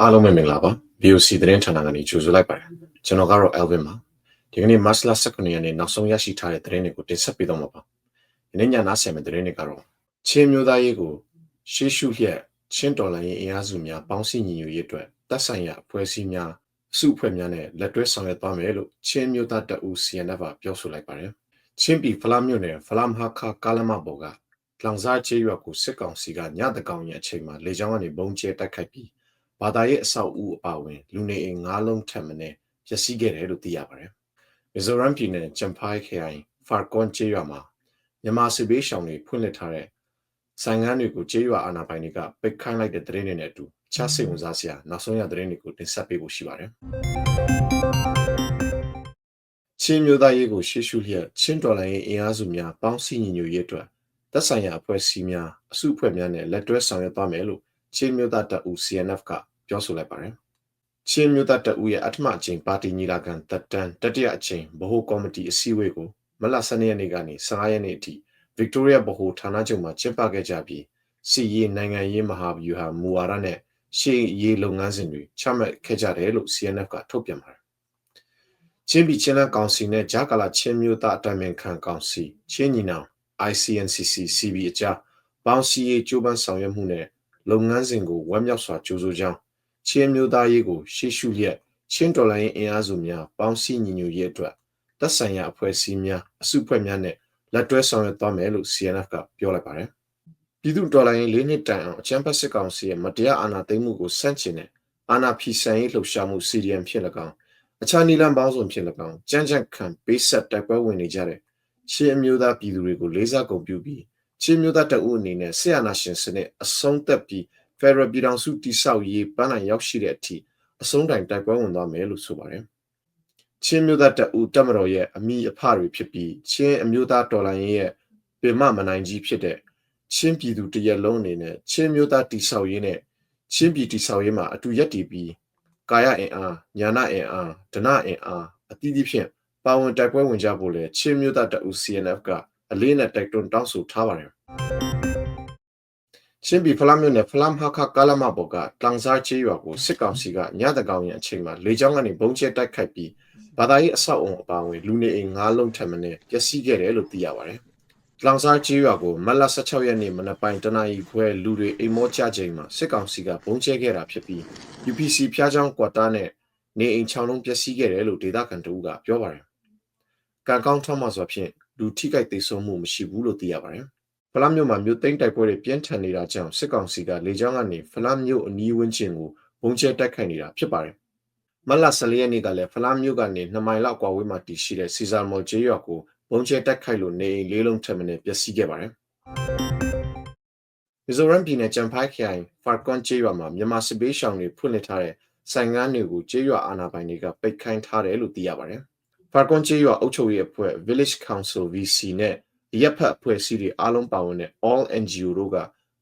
အားလုံးပဲမင်္ဂလာပါ BOC သတင်းဌာနကနေကြိုဆိုလိုက်ပါတယ်ကျွန်တော်ကတော့ Alvin ပါဒီကနေ့မတ်လ19ရက်နေ့နောက်ဆုံးရရှိထားတဲ့သတင်းတွေကိုတင်ဆက်ပေးတော့မှာပါဒီနေ့ညနားဆင်မယ့်သတင်းတွေကတော့ချင်းမျိုးသားရေးကိုရှေးရှုလျက်ချင်းတော်လိုင်းရေးအင်အားစုများပေါင်းစည်းညီညွတ်ရေးအတွက်တပ်ဆိုင်ရာအဖွဲ့အစည်းများအစုအဖွဲ့များနဲ့လက်တွဲဆောင်ရွက်သွားမယ်လို့ချင်းမျိုးသားတပ်ဦး CNF ကပြောဆိုလိုက်ပါတယ်ချင်းပြည်ဖလားမြို့နယ်ဖလားမဟာခါကာလမဘော်က လောင်စားချေးရွက်ကိုစစ်ကောင်စီကညတကောင်ရဲ့အချိန်မှာလေကြောင်းကနေဘုံကျဲတိုက်ခိုက်ပြီးဘာသာရေးအဆောက်အဦအပါအဝင်လူနေအိမ်၅လုံးထပ်မံနဲ့ပျက်စီးခဲ့တယ်လို့သိရပါတယ်။မီဇိုရမ်ပြည်နယ်ချမ်ဖိုင်ခရိုင်ဖာကွန်ချေးရွာမှာမြန်မာစစ်ဘေးရှောင်တွေဖွင့်လှစ်ထားတဲ့ဆိုင်ငန်းတွေကိုချေးရွာအာဏာပိုင်တွေကပိတ်ခိုင်းလိုက်တဲ့သတင်းတွေနဲ့အတူချစိတ်ဝင်စားစရာနောက်ဆုံးရသတင်းတွေကိုတင်ဆက်ပေးဖို့ရှိပါတယ်။ချင်းမျိုးသားရေးကိုရှေ့ရှုလျက်ချင်းတော်လိုင်းရေးအင်အားစုများပေါင်းစည်းညီညွတ်ရေးအတွက် သက်ဆိုင်ရာအဖွဲ့အစည်းများအစုအဖွဲ့များနဲ့လက်တွဲဆောင်ရွက်သွားမယ်လို့ချင်းမျိုးသားတပ်ဦး CNF ကပြောဆိုလိုက်ပါတယ်။ချင်းမျိုးသားတပ်ဦးရဲ့အထမအချိန်ပါတီညီလာခံတက်တန်းတတိယအချိန်ဗဟိုကော်မတီအစည်းအဝေးကိုမလ12ရက်နေ့ကနေ15ရက်နေ့အထိ Victoria ဗဟိုဌာနချုပ်မှာကျင်းပခဲ့ကြပြီးစီရေးနိုင်ငံရေးမဟာဗျူဟာမူဝါဒနဲ့ရှေ့ရေးလုပ်ငန်းစဉ်တွေချမှတ်ခဲ့ကြတယ်လို့ CNF ကထုတ်ပြန်ပါတယ်။ချင်းပြည်ချင်းလန်းကောင်စီနဲ့ဂျာကာလာချင်းမျိုးသားအတိုင်းအခံကောင်စီချင်းညီနောင် ICNCC CB အကြားပေါင်းစည်းရေးကြိုးပမ်းဆောင်ရွက်မှုနဲ့လုပ်ငန်းစဉ်ကိုဝမ်းမြောက်စွာကြိုဆိုကြောင်းချင်းမျိုးသားရေးကိုရှေ့ရှုလျက်ချင်းတော်လိုင်းအင်အားစုများပေါင်းစည်းညီညွတ်ရေးအတွက်သက်ဆိုင်ရာအဖွဲ့အစည်းများအစုအဖွဲ့များနဲ့လက်တွဲဆောင်ရွက်သွားမယ်လို့ CNF ကပြောလိုက်ပါတယ်။ပြည်သူတော်လိုင်းလေးနှစ်တိုင်အောင်အချမ်းဖက်စစ်ကောင်စီရဲ့မတရားအာဏာသိမ်းမှုကိုဆန့်ကျင်တဲ့အာဏာဖီဆန်ရေးလှုပ်ရှားမှု CDM ဖြစ်၎င်းအခြားနီလန်ပေါင်းစုံဖြစ်၎င်းကြမ်းကြမ်းခံပေးဆက်တိုက်ပွဲဝင်နေကြတဲ့ ရှေးအမျိုးသားပြည်သူတွေကိုလေးစားကုန်ပြုပြီးချင်းမျိုးသားတအုပ်အနေနဲ့ဆရာနာရှင်စနစ်အဆုံးသက်ပြီး Federal ပြည်ထောင်စုတိဆောက်ရေးပန်းနိုင်ရောက်ရှိတဲ့အထိအဆုံးတိုင်တိုက်ပွဲဝင်သွားမယ်လို့ဆိုပါတယ်။ချင်းမျိုးသားတအုပ်တမတော်ရဲ့အမိအဖတွေဖြစ်ပြီးချင်းအမျိုးသားတော်လှန်ရေးရဲ့ပင်မမနိုင်ကြီးဖြစ်တဲ့ချင်းပြည်သူတရက်လုံးအနေနဲ့ချင်းမျိုးသားတိဆောက်ရေးနဲ့ချင်းပြည်တိဆောက်ရေးမှာအတူရက်တည်ပြီးကာယအင်အားညာနာအင်အားဒနာအင်အားအသီးသီးဖြင့် ပါဝင်တိုက်ပွဲဝင်ကြဖို့လဲချင်းမျိုးသားတအုပ် CNF ကအလေးနဲ့တိုက်တွန်းတောင်းဆိုထားပါတယ်ချင်းပြည်ဖလားမြို့နယ်ဖလားမဟာခကာလမဘော်ကတန်စားချေးရွာကိုစစ်ကောင်စီကညတကောင်ရဲ့အချိန်မှာလေကြောင်းကနေဘုံကျဲတိုက်ခိုက်ပြီးဘာသာရေးအဆောက်အုံအပါအဝင်လူနေအိမ်၅လုံးထပ်မံနဲ့ပျက်စီးခဲ့တယ်လို့သိရပါတယ်။တန်စားချေးရွာကိုမတ်လ16ရက်နေ့မနက်ပိုင်းတနာရီခွဲလူတွေအိမ်မောချချိန်မှာစစ်ကောင်စီကဘုံကျဲခဲ့တာဖြစ်ပြီး UPC ဖျားချောင်းကွာတာနဲ့နေအိမ်6လုံးပျက်စီးခဲ့တယ်လို့ဒေသခံတို့ကပြောပါတယ်။ ကံကောင်းထောက်မှဆိုဖြင့်လူထိခိုက်သေးဆုံးမှုမရှိဘူးလို့သိရပါတယ်။ဖလားမြို့မှာမြို့သိမ်းတိုက်ပွဲတွေပြင်းထန်နေတာကြောင့်စစ်ကောင်စီကလေကြောင်းကနေဖလားမြို့အနီးဝန်းကျင်ကိုဘုံကျဲတိုက်ခိုက်နေတာဖြစ်ပါတယ်။မလ14ရက်နေ့ကလည်းဖလားမြို့ကနေ2မိုင်လောက်ကွာဝေးမှာတည်ရှိတဲ့စီဇာမော်ကျေးရွာကိုဘုံကျဲတိုက်ခိုက်လို့နေအိမ်လေးလုံးထပ်မံပျက်စီးခဲ့ပါတယ်။မီဇိုရမ်ပြည်နယ်ကျန်ဖိုက်ခိုင်ဖာကွန်ကျေးရွာမှာမြန်မာစစ်ဘေးရှောင်တွေဖွင့်လှစ်ထားတဲ့ဆိုင်ငန်းတွေကိုကျေးရွာအာဏာပိုင်တွေကပိတ်ခိုင်းထားတယ်လို့သိရပါတယ်။ ဖာကွန်ကျေးရွာအုပ်ချုပ်ရေးအဖွဲ့ Village Council VC နဲ့ရပ်ဖက်အဖွဲ့အစည်းတွေအားလုံးပါဝင်တဲ့ All NGO တို့က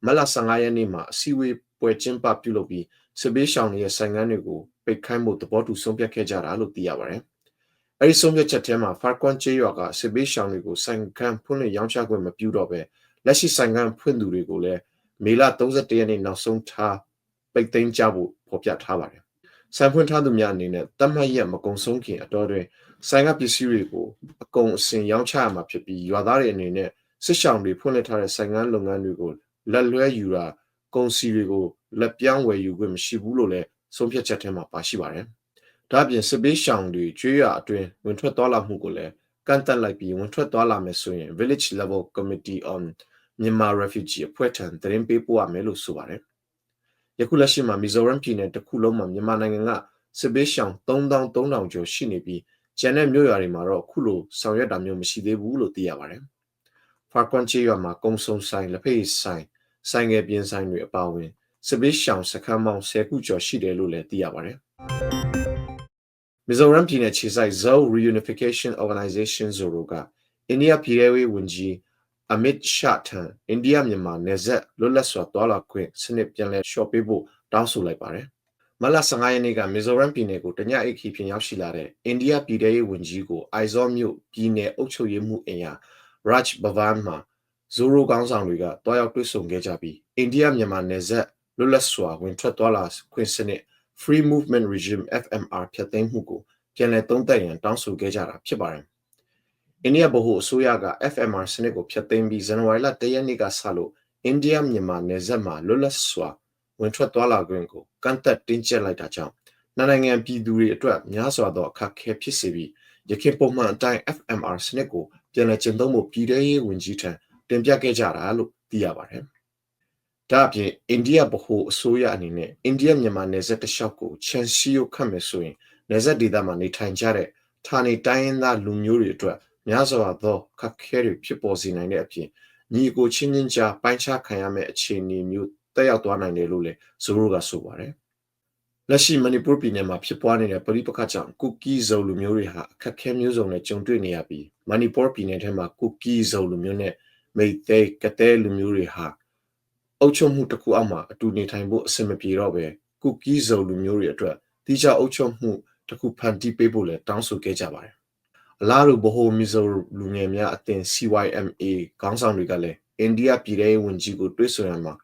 မလ15ရက်နေ့မှာအစည်းအဝေးပွဲကျင်းပပြုလုပ်ပြီးစစ်ဘေးရှောင်တွေရဲ့ဆိုင်ငန်းတွေကိုပိတ်ခိုင်းဖို့သဘောတူဆုံးဖြတ်ခဲ့ကြတာလို့သိရပါတယ်။အဲဒီဆုံးဖြတ်ချက်ထဲမှာ Farquan ကျေးရွာကစစ်ဘေးရှောင်တွေကိုဆိုင်ကန်းဖွင့်လှစ်ရောင်းချခွင့်မပြုတော့ဘဲလက်ရှိဆိုင်ကန်းဖွင့်သူတွေကိုလည်းမေလ31ရက်နေ့နောက်ဆုံးထားပိတ်သိမ်းကြဖို့ဖော်ပြထားပါတယ်။ဆိုင်ဖွင့်ထားသူများအနေနဲ့တတ်မှတ်ရက်မကုံဆုံးခင်အတော်တွင် ဆိုင်ကပစ္စည်းတွေကိုအကုန်အစင်ရောင်းချရမှာဖြစ်ပြီးရွာသားတွေအနေနဲ့စစ်ဆောင်တွေဖွင့်လှစ်ထားတဲ့ဆိုင်ကန်းလုပ်ငန်းတွေကိုလက်လွဲယူတာကုန်စည်တွေကိုလက်ပြောင်းဝယ်ယူခွင့်မရှိဘူးလို့လည်းဆုံးဖြတ်ချက်ထဲမှာပါရှိပါတယ်။ဒါ့အပြင်စစ်ပေးရှောင်တွေကျွေးရအတွင်းဝင်ထွက်သွားလာမှုကိုလည်းကန့်တက်လိုက်ပြီးဝင်ထွက်သွားလာမယ်ဆိုရင် Village Level Committee on Myanmar Refugee အဖွဲ့ထံသတင်းပေးပို့ရမယ်လို့ဆိုပါတယ်။ယခုလက်ရှိမှာ Mizoram ပြည်နယ်တစ်ခုလုံးမှာမြန်မာနိုင်ငံကစစ်ပေးရှောင်3300ကျော်ရှိနေပြီး ကျန်တဲ့မြို့ရွာတွေမှာတော့ခုလိုဆောင်ရွက်တာမျိုးမရှိသေးဘူးလို့သိရပါတယ်။ဖာကွန်ချီရွာမှာကုံစုံဆိုင်လက်ဖက်ဆိုင်ဆိုင်ငယ်ပြင်းဆိုင်တွေအပါအဝင်စစ်ပေးရှောင်စခန်းပေါင်း10ခုကျော်ရှိတယ်လို့လည်းသိရပါတယ်။မီဇိုရမ်ပြည်နယ်ခြေဆိုင် Zhou Reunification Organization Zoro ကအိန္ဒိယပြည်ထောင်စုဝန်ကြီးအမစ်ရှာထန်အိန္ဒိယမြန်မာနယ်စပ်လွတ်လပ်စွာတွာလာခွင့်စနစ်ပြန်လည်လျှော့ပေးဖို့တောင်းဆိုလိုက်ပါတယ်။ မလ15ရက်နေ့ကမီဇိုရမ်ပြည်နယ်ကိုတညအိတ်ခီဖြင့်ရောက်ရှိလာတဲ့အိန္ဒိယပြည်ထောင်ရေးဝန်ကြီးကိုအိုင်ဇောမြို့ပြည်နယ်အုပ်ချုပ်ရေးမှူးအင်ယာ Raj Bhavan မှာဇိုရိုကောင်းဆောင်တွေကတွားရောက်တွေ့ဆုံခဲ့ကြပြီးအိန္ဒိယမြန်မာနယ်စပ်လွတ်လပ်စွာဝင်ထွက်သွားလာခွင့်စနစ် Free Movement Regime FMR ဖြတ်သိမ်းမှုကိုပြန်လည်သုံးသပ်ရန်တောင်းဆိုခဲ့ကြတာဖြစ်ပါတယ်။အိန္ဒိယဗဟိုအစိုးရက FMR စနစ်ကိုဖျက်သိမ်းပြီးဇန်နဝါရီလ၁ရက်နေ့ကစလို့အိန္ဒိယမြန်မာနယ်စပ်မှာလွတ်လပ်စွာ ဝင်ထွက်သွားလာခွင့်ကိုကန့်သက်တင်းကျပ်လိုက်တာကြောင့်နှစ်နိုင်ငံပြည်သူတွေအတွက်များစွာသောအခက်အခဲဖြစ်စေပြီးရခိုင်ပုံမှန်အတိုင်း FMR စနစ်ကိုပြန်လည်ကျင့်သုံးဖို့ပြည်ထရေးဝန်ကြီးထံတင်ပြခဲ့ကြတာလို့သိရပါတယ်။ဒါအပြင်အိန္ဒိယဗဟိုအစိုးရအနေနဲ့အိန္ဒိယမြန်မာနယ်စပ်တစ်လျှောက်ကိုချန်စီယိုခတ်မယ်ဆိုရင်နယ်စပ်ဒေသမှာနေထိုင်ကြတဲ့ဌာနေတိုင်းရင်းသားလူမျိုးတွေအတွက်များစွာသောခက်ခဲတွေဖြစ်ပေါ်စေနိုင်တဲ့အပြင်ညီကိုချင်းချင်းကြားပိုင်းခြားခံရမယ့်အခြေအနေမျိုး တက်ရောက်သွားနိုင်တယ်လို့လည်းဇိုရိုကဆိုပါတယ်။လက်ရှိမဏိပူပြည်နယ်မှာဖြစ်ပွားနေတဲ့ပဋိပက္ခကြောင့်ကုကီဇုံလူမျိုးတွေဟာအခက်အခဲမျိုးစုံနဲ့ကြုံတွေ့နေရပြီးမဏိပူပြည်နယ်ထဲမှာကုကီဇုံလူမျိုးနဲ့မိတ်သေးကတဲ့လူမျိုးတွေဟာအုပ်ချုပ်မှုတစ်ခုအောက်မှာအတူနေထိုင်ဖို့အဆင်မပြေတော့ပဲကုကီဇုံလူမျိုးတွေအတွက်တိကျအုပ်ချုပ်မှုတစ်ခုဖန်တီးပေးဖို့လည်းတောင်းဆိုခဲ့ကြပါတယ်။အလားတူဗဟိုမီဇိုလူငယ်များအသင်း CYMA ခေါင်းဆောင်တွေကလည်းအိန္ဒိယပြည်ထောင်ဝန်ကြီးကိုတွေ့ဆုံရမှာ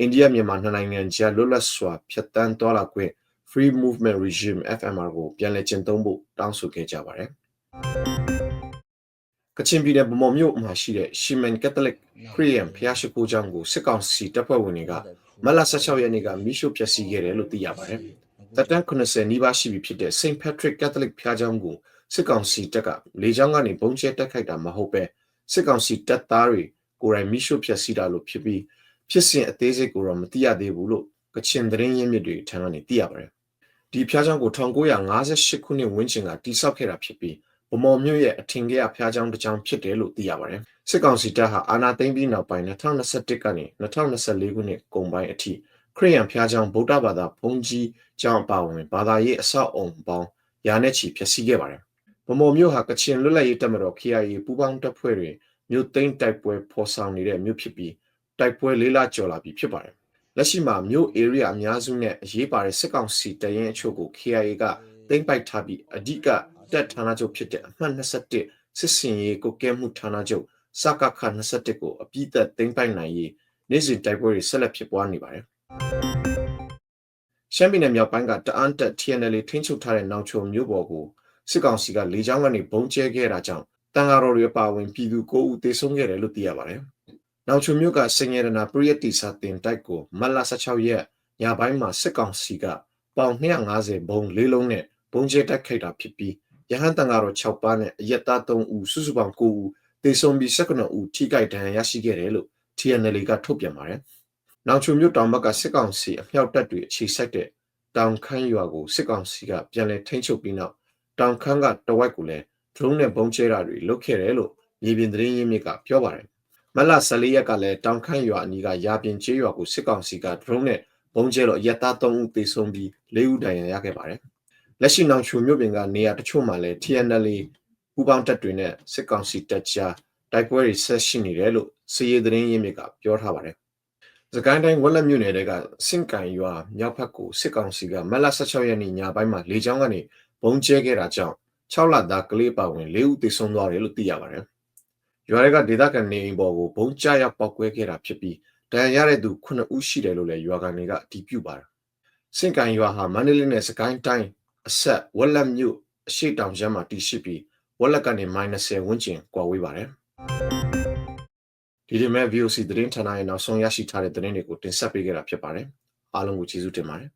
အိန္ဒိယမြန်မာနှစ်နိုင်ငံကြားလွတ်လပ်စွာဖြတ်တန်းသွားလာခွင့် Free Movement Regime FMR ကိုပြန်လည်ကျင့်သုံးဖို့တောင်းဆိုခဲ့ကြပါတယ်။ကချင်ပြည်နယ်ဗမော်မြို့မှာရှိတဲ့ Shimen Catholic ခရစ်ယာန်ဘုရားရှိခိုးကျောင်းကိုစစ်ကောင်စီတပ်ဖွဲ့ဝင်တွေကမတ်လ16ရက်နေ့ကမိရှုဖျက်ဆီးခဲ့တယ်လို့သိရပါတယ်။တပ်တန်း80နီးပါးရှိပြီဖြစ်တဲ့ St. Patrick Catholic ဘုရားကျောင်းကိုစစ်ကောင်စီတပ်ကလေကြောင်းကနေပုံကျဲတက်ခိုက်တာမဟုတ်ပဲစစ်ကောင်စီတပ်သားတွေကိုယ်တိုင်မိရှုဖျက်ဆီးတာလို့ဖြစ်ပြီး ဖြစ်စဉ်အသေးစိတ်ကိုတော့မသိရသေးဘူးလို့ကချင်သတင်းရင်းမြစ်တွေထံကနေသိရပါတယ်။ဒီဖျားချောင်းကို1958ခုနှစ်ဝန်းကျင်ကတိဆောက်ခဲ့တာဖြစ်ပြီးဗမော်မြို့ရဲ့အထင်ကရဖျားချောင်းတစ်ချောင်းဖြစ်တယ်လို့သိရပါတယ်။စစ်ကောင်စီတပ်ဟာအာဏာသိမ်းပြီးနောက်ပိုင်း2021ကနေ2024ခုနှစ်ကုန်ပိုင်းအထိခရိယန်ဖျားချောင်းဗုဒ္ဓဘာသာဘုန်းကြီးကျောင်းအပါအဝင်ဘာသာရေးအဆောက်အုံပေါင်းရာနဲ့ချီဖျက်ဆီးခဲ့ပါတယ်။ဗမော်မြို့ဟာကချင်လွတ်လပ်ရေးတပ်မတော် KIA ပူးပေါင်းတပ်ဖွဲ့တွေမြို့သိမ်းတိုက်ပွဲဖော်ဆောင်နေတဲ့မြို့ဖြစ်ပြီး တိုက်ပွဲလေးလကျော်လာပြီဖြစ်ပါတယ်။လက်ရှိမှာမြို့ area အများစုနဲ့အရေးပါတဲ့စစ်ကောင်စီတရင်အချို့ကို KIA ကသိမ်းပိုက်ထားပြီးအဓိကတပ်ဌာနချုပ်ဖြစ်တဲ့အမှတ်21စစ်စင်ရေးကိုကဲမှုဌာနချုပ်စကခ21ကိုအပြည့်သက်သိမ်းပိုက်နိုင်ရေးနေ့စဉ်တိုက်ပွဲတွေဆက်လက်ဖြစ်ပွားနေပါတယ်။ရှမ်းပြည်နယ်မြောက်ပိုင်းကတအန်းတက် TNL ထိန်းချုပ်ထားတဲ့နောင်ချုံမြို့ပေါ်ကိုစစ်ကောင်စီကလေကြောင်းကနေဘုံကျဲခဲ့တာကြောင့်တန်ဃာတော်တွေအပါအဝင်ပြည်သူ9ဦးသေဆုံးခဲ့တယ်လို့သိရပါတယ်။ နောက်ချုံမြို့ကစင်ရဒနာပရိယတိစာတင်တိုက်ကိုမတ်လ16ရက်ညပိုင်းမှာစစ်ကောင်စီကပေါင်250ဘုံလေးလုံးနဲ့ဘုံကျဲတိုက်ခိုက်တာဖြစ်ပြီးရဟန်းတန်ဃာတော်6ပါးနဲ့အရက်သား3ဦးစုစုပေါင်း9ဦးသေဆုံးပြီး19ဦးထိခိုက်ဒဏ်ရာရရှိခဲ့တယ်လို့ TNL ကထုတ်ပြန်ပါတယ်။နောက်ချုံမြို့တောင်ဘက်ကစစ်ကောင်စီအမြောက်တပ်တွေအခြေစိုက်တဲ့တောင်ခမ်းရွာကိုစစ်ကောင်စီကပြန်လည်ထိန်းချုပ်ပြီးနောက်တောင်ခမ်းကတဝက်ကိုလည်း drone နဲ့ပုံကျဲတာတွေလုပ်ခဲ့တယ်လို့မြေပြင်သတင်းရင်းမြစ်ကပြောပါတယ်။ မလ14ရက်ကလည်းတောင်ခမ်းရွာအနီးကရာပြင်ကျေးရွာကိုစစ်ကောင်စီက drone နဲ့ပုံကျဲတော့ရက်သား3ဦးသေဆုံးပြီး4ဦးဒဏ်ရာရခဲ့ပါတယ်။လက်ရှိနောင်ချူမြို့ပြင်ကနေရာတချို့မှာလည်း TNL ပူပေါင်းတပ်တွေနဲ့စစ်ကောင်စီတပ်ကြားတိုက်ပွဲတွေဆက်ရှိနေတယ်လို့စီးရဲသတင်းရင်းမြစ်ကပြောထားပါတယ်။စကိုင်းတိုင်းဝက်လက်မြို့နယ်ကစင့်ကန်ရွာမြောက်ဘက်ကိုစစ်ကောင်စီကမက်လ16ရက်နေ့ညပိုင်းမှာလေကြောင်းကနေဘုံကျဲခဲ့တာကြောင့်6လသားကလေးပါဝင်၄ဦးသေဆုံးသွားတယ်လို့သိရပါတယ်။ ရွာတွေကဒေသခံနေအိမ်ပေါ်ကိုဘုံကျရောက်ပောက်ကွဲခဲ့တာဖြစ်ပြီးဒဏ်ရာရတဲ့သူ9ဦးရှိတယ်လို့လည်းရွာကန်တွေကအတည်ပြုပါတယ်။စင့်ကန်ရွာဟာမန္တလေးနဲ့စကိုင်းတိုင်းအဆက်ဝက်လက်မြို့အရှိတောင်ကျမ်းမှာတည်ရှိပြီးဝက်လက်ကနေ -30 ဝန်းကျင်ကွာဝေးပါတယ်။ဒီဒီမဲ့ VOC သတင်းဌာနရဲ့နောက်ဆုံးရရှိထားတဲ့သတင်းတွေကိုတင်ဆက်ပေးခဲ့တာဖြစ်ပါတယ်။အားလုံးကိုကျေးဇူးတင်ပါတယ်